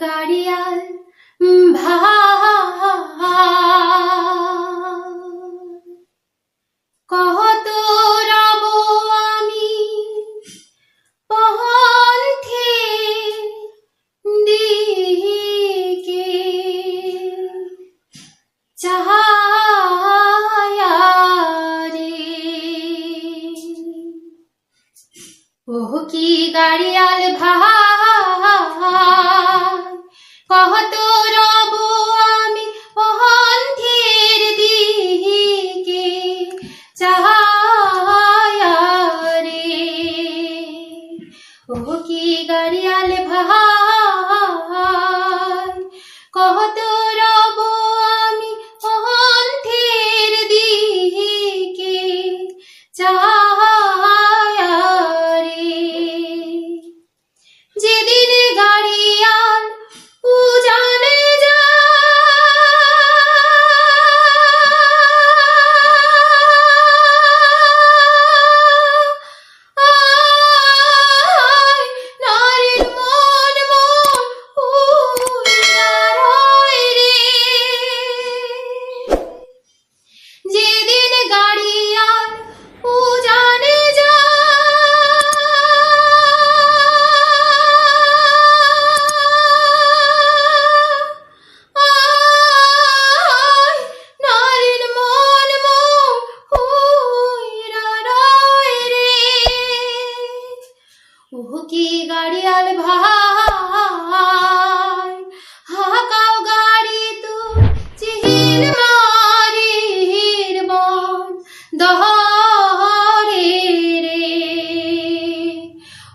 গাড়িয়াল ভাই কহত রব আমি পহন্থে দিকে চাহায়া রে ওহ কি গাড়িয়াল ভাই কহত রব আমি পহন্থের দিকে চাহায়া রে ওহ কি গাড়িয়াল ভাই?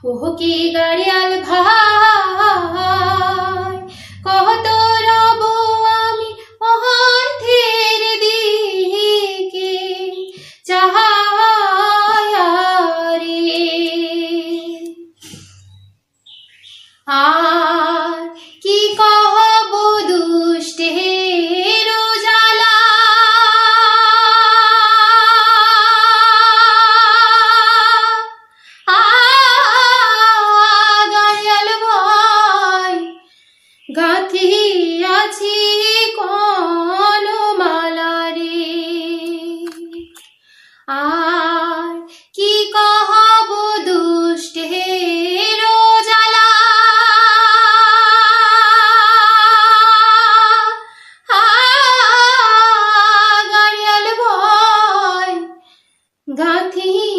ওহ কি গাড়িয়াল ভাই কহত রব আমি অহন্থের দিকে চাহায়া রে আ আছে কলমালারে আর কি কহব দুষ্ট হে রোজালা? গাঁথি